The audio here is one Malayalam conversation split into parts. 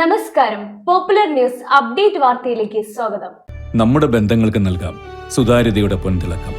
നമസ്കാരം. പോപ്പുലർ ന്യൂസ് അപ്ഡേറ്റ് വാർത്തയിലേക്ക് സ്വാഗതം. നമ്മുടെ ബന്ധങ്ങൾക്ക് നൽകാം സുതാര്യതയുടെ പൊൻതിളക്കം.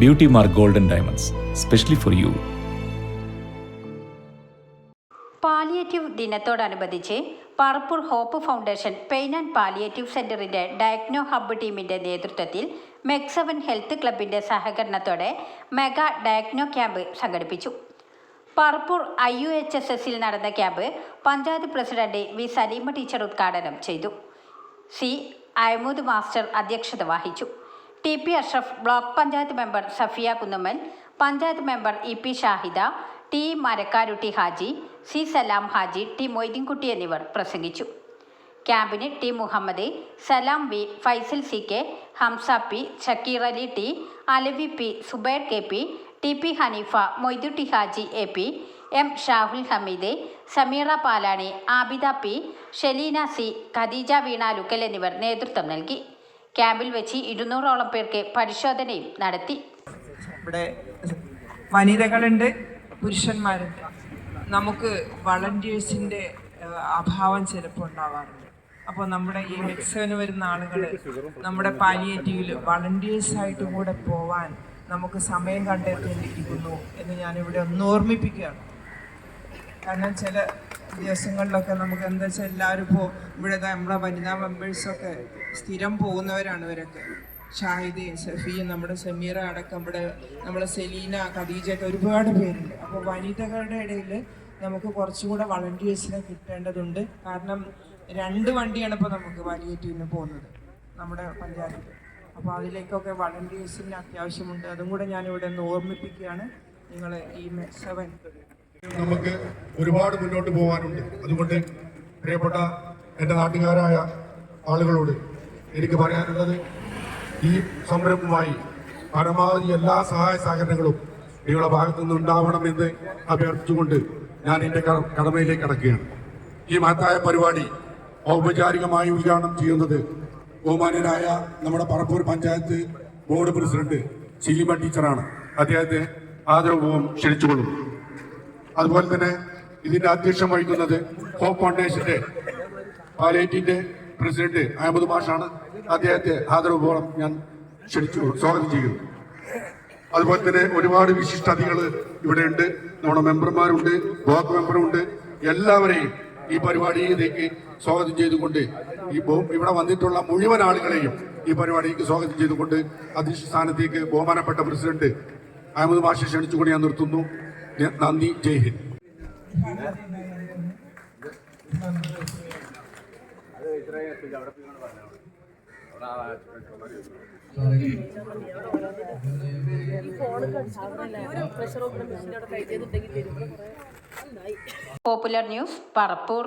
Beauty mark golden diamonds specially for you palliative ദിനത്തോടനുബന്ധിച്ച് Parappur hope foundation pain and palliative സെന്ററിന്റെ ഡയഗ്നോ ഹബ്ബ് ടീമിന്റെ നേതൃത്വത്തിൽ മെക്സവൻ ഹെൽത്ത് ക്ലബിന്റെ സഹകരണത്തോടെ മെഗാ ഡയഗ്നോ ക്യാമ്പ് സംഘടിപ്പിച്ചു. Parappur I U H S എസിൽ നടന്ന camp panchayat president V Saleema teacher ഉദ്ഘാടനം ചെയ്തു. സി അഹമ്മദ് മാസ്റ്റർ അധ്യക്ഷത വഹിച്ചു. T P Ashraf block panchayat member Safiya Kunnummal panchayat member E P Shahida T Marakkarutty Haji C Salam Haji T Moideenkutty എന്നിവർ പ്രസംഗിച്ചു. ക്യാമ്പിന് T Muhammed Salam V Faisal C K Hamza P Shakeer Ali T Alavi P Subair K P T P Haneefa Moidutty Haji A P M Shahul Hameed Sameera Palani Abida P Shelina C Khadeeja Veena Lukkal എന്നിവർ നേതൃത്വം നൽകി. ക്യാമ്പിൽ വെച്ച് ഇരുന്നൂറോളം പേർക്ക് പരിശോധനയും നടത്തി. ഇവിടെ വനിതകളുണ്ട് പുരുഷന്മാരുണ്ട്. നമുക്ക് വളണ്ടിയേഴ്സിന്റെ അഭാവം ചിലപ്പോൾ ഉണ്ടാവാറുണ്ട്. അപ്പോൾ നമ്മുടെ ഈ മെക്സിനു വരുന്ന ആളുകൾ നമ്മുടെ പാലിയേറ്റീവിൽ വളണ്ടിയേഴ്സായിട്ട് കൂടെ പോവാൻ നമുക്ക് സമയം കണ്ടെത്തേണ്ടിയിരിക്കുന്നു എന്ന് ഞാനിവിടെ ഒന്ന് ഓർമ്മിപ്പിക്കുകയാണ്. കാരണം ചില ദിവസങ്ങളിലൊക്കെ നമുക്ക് എന്താ വെച്ചാൽ എല്ലാവരും ഇപ്പോൾ ഇവിടെ നമ്മളെ വനിതാ മെമ്പേഴ്സൊക്കെ സ്ഥിരം പോകുന്നവരാണ് ഇവരൊക്കെ. ഷാഹിദയും സഫിയും നമ്മുടെ സമീറ അടക്കം ഇവിടെ നമ്മുടെ സെലീന ഖദീജയൊക്കെ ഒരുപാട് പേരുണ്ട്. അപ്പോൾ വനിതകളുടെ ഇടയിൽ നമുക്ക് കുറച്ചുകൂടെ വളണ്ടിയേഴ്സിനെ കിട്ടേണ്ടതുണ്ട്. കാരണം രണ്ട് വണ്ടിയാണ് ഇപ്പോൾ നമുക്ക് വാലിയേറ്റീവിന് പോകുന്നത്. നമ്മുടെ പഞ്ചായത്തിൽ. അപ്പോൾ അതിലേക്കൊക്കെ വളണ്ടിയേഴ്സിന് അത്യാവശ്യമുണ്ട്. അതും കൂടെ ഞാനിവിടെ ഒന്ന് ഓർമ്മിപ്പിക്കുകയാണ്. നിങ്ങൾ ഈ സെവൻ നമുക്ക് ഒരുപാട് മുന്നോട്ട് പോകാനുണ്ട്. അതുകൊണ്ട് പ്രിയപ്പെട്ട എന്റെ നാട്ടുകാരായ ആളുകളോട് എനിക്ക് പറയാനുള്ളത് ഈ സംരംഭമായി പരമാവധി എല്ലാ സഹായ സഹകരണങ്ങളും നിങ്ങളുടെ ഭാഗത്തു നിന്ന് ഉണ്ടാവണമെന്ന് അഭ്യർത്ഥിച്ചുകൊണ്ട് ഞാൻ എന്റെ കടമയിലേക്ക് കടക്കുകയാണ്. ഈ മഹത്തായ പരിപാടി ഔപചാരികമായി ഉദ്ഘാടനം ചെയ്യുന്നത് ബഹുമാന്യനായ നമ്മുടെ പറപ്പൂർ പഞ്ചായത്ത് ബോർഡ് പ്രസിഡന്റ് ശിലിമ ടീച്ചറാണ്. അദ്ദേഹത്തെ ആദരപൂർവം ക്ഷണിച്ചുകൊള്ളുന്നു. അതുപോലെ തന്നെ ഇതിന്റെ അധ്യക്ഷം വഹിക്കുന്നത് ഹോപ്പ് ഫൗണ്ടേഷന്റെ പാലേറ്റിന്റെ പ്രസിഡന്റ് അഹമ്മദ് മാഷാണ്. അദ്ദേഹത്തെ ആദരപൂർവം ഞാൻ ക്ഷണിച്ചു സ്വാഗതം ചെയ്യുന്നു. അതുപോലെ തന്നെ ഒരുപാട് ഇവിടെ ഉണ്ട് നമ്മുടെ മെമ്പർമാരുണ്ട് ബ്ലോക്ക് മെമ്പറുണ്ട്. എല്ലാവരെയും ഈ പരിപാടിയിലേക്ക് സ്വാഗതം ചെയ്തുകൊണ്ട് ഈ ഇവിടെ വന്നിട്ടുള്ള മുഴുവൻ ആളുകളെയും ഈ പരിപാടിക്ക് സ്വാഗതം ചെയ്തുകൊണ്ട് അധ്യക്ഷ സ്ഥാനത്തേക്ക് ബഹുമാനപ്പെട്ട പ്രസിഡന്റ് അഹമ്മദ് ബാഷ ക്ഷണിച്ചുകൊണ്ട് ഞാൻ നിർത്തുന്നു. നന്ദി. Jai Hind. Popular news Parappur.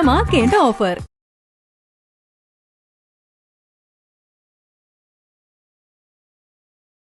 ആഘോഷമാക്കേണ്ട offer